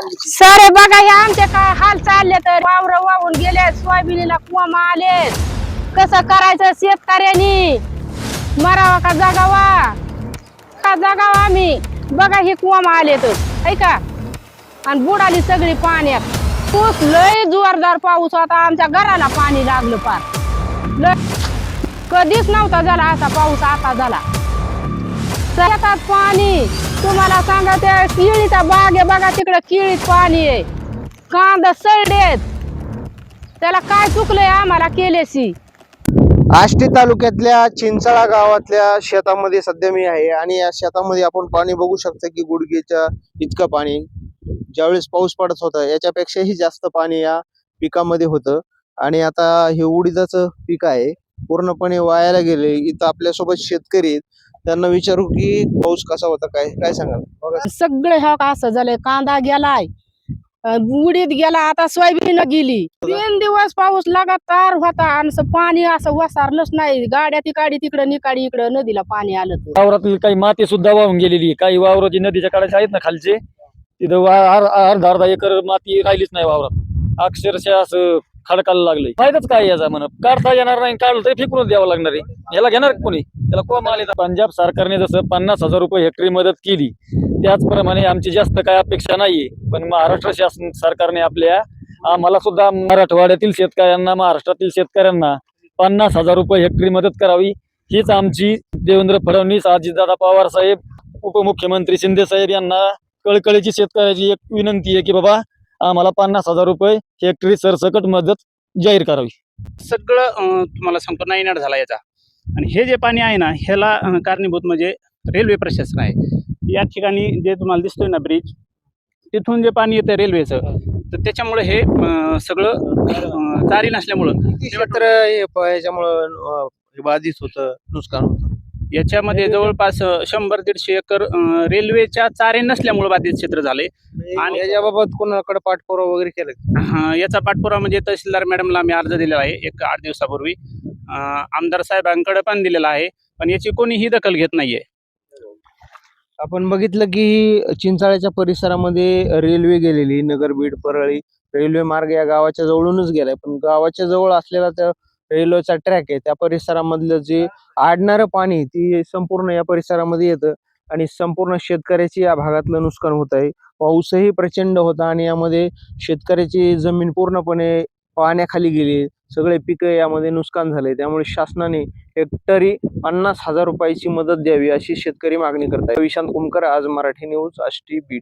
Sir बघा हे आमचे काय हाल चालले तर? वावर वाहून गेले सोयाबीनला कोम आले कसं करायचं शेतकऱ्यांनी? मरावा का जगावा? का जगावा आम्ही? बघा हे कोम आले तर. ऐका. आणि बुडाली सगळी पाण्यात. तूच लय जोरदार पाऊस होता. आमच्या घराला पाणी लागलं पार. लय. कधीच नव्हता झाला असा पाऊस आता झाला. शेतात पाणी. तुम्हाला सांगा त्या केळीचा बाग आहे बघा तिकडे केळीत पाणी आहे. कांदा सडलेत त्याला काय चुकलंय आम्हाला केलेसी आष्टी तालुक्यातल्या चिंचाळा गावातल्या शेतामध्ये सध्या मी आहे आणि या शेतामध्ये आपण पाणी बघू शकतो की गुडघेच्या इतकं पाणी. ज्यावेळेस पाऊस पडत होता याच्यापेक्षाही जास्त पाणी या पिकामध्ये होतं. आणि आता हे उडीदाचं पीक आहे पूर्णपणे वायाला गेले. इथं आपल्यासोबत शेतकरी त्यांना विचारू की पाऊस कसा होता काय काय सांगाल? बघा. सगळे हा असं झालंय कांदा गेलाय अं, उडीद गेला आता सोयाबीन गेली. तीन दिवस पाऊस लगातार होता आणि पाणी असं वसारलंच नाही. गाड्या तिकाडी तिकडं निकाडी इकडं नदीला पाणी आलं तर. वावरातली काही माती सुद्धा वाहून गेलेली. काही वावर जी नदीच्या कडाचे आहेत ना खालचे? तिथं वा- अर्धा अर्धा एकर माती राहिलीच नाही वावरात. अक्षरशः असं खडकायला लागलंय. फायदाच काय याचा म्हणा? काढता येणार नाही काढलं तरी फेकूनच द्यावं लागणार आहे. याला घेणार कोणी? त्याला कोण आले पंजाब सरकारने जसं पन्नास हजार रुपये हेक्टरी मदत केली त्याचप्रमाणे आमची जास्त काय अपेक्षा नाहीये. पण महाराष्ट्र शासन सरकारने आपल्या आम्हाला सुद्धा मराठवाड्यातील शेतकऱ्यांना महाराष्ट्रातील शेतकऱ्यांना पन्नास हजार रुपये हेक्टरी मदत करावी. हीच आमची देवेंद्र फडणवीस अजितदादा पवार साहेब उपमुख्यमंत्री शिंदे साहेब यांना कळकळीची शेतकऱ्याची एक विनंती आहे की बाबा आम्हाला पन्नास हजार रुपये हेक्टरी सरसकट मदत जाहीर करावी. सगळं तुम्हाला सांगतो नायनाट झाला याचा. आणि हे जे पाणी आहे ना ह्याला कारणीभूत म्हणजे रेल्वे प्रशासन आहे. या ठिकाणी जे तुम्हाला दिसतोय ना ब्रिज तिथून जे पाणी येतं रेल्वेचं तर त्याच्यामुळे हे सगळं चारी नसल्यामुळं. प- याच्यामुळं हे बाधित होतं नुकसान होतं? याच्यामध्ये जवळपास शंभर दीडशे एकर रेल्वेच्या चारे नसल्यामुळे बाधित क्षेत्र झाले. आणि आणि- याच्याबाबत कोणाकडे पाठपुरावा वगैरे केला? हा, याचा पाठपुरावा म्हणजे तहसीलदार मॅडमला आम्ही अर्ज दिलेला आहे एक आठ दिवसापूर्वी. आमदार साहेबांकडे पण दिलेला आहे पण याची कोणीही दखल घेत नाहीये. आपण बघितलं की चिंचाळ्याच्या परिसरामध्ये रेल्वे गेलेली नगर बीड परळी रेल्वे मार्ग या गावाच्या जवळूनच गेलाय पण गावाच्या जवळ असलेला त्या रेल्वेचा ट्रॅक आहे त्या परिसरामधलं जे आडणारं पाणी ती संपूर्ण या परिसरामध्ये येतं आणि संपूर्ण शेतकऱ्याची या भागातलं नुकसान होत आहे. पाऊसही प्रचंड होता आणि यामध्ये शेतकऱ्याची जमीन पूर्णपणे पाण्याखाली गेली. सगळे पिकं यामध्ये नुकसान झाले त्यामुळे शासनाने हेक्टरी पन्नास हजार रुपयाची मदत द्यावी अशी शेतकरी मागणी करताय. विशांत कुमकर आज मराठी न्यूज आष्टी बीड.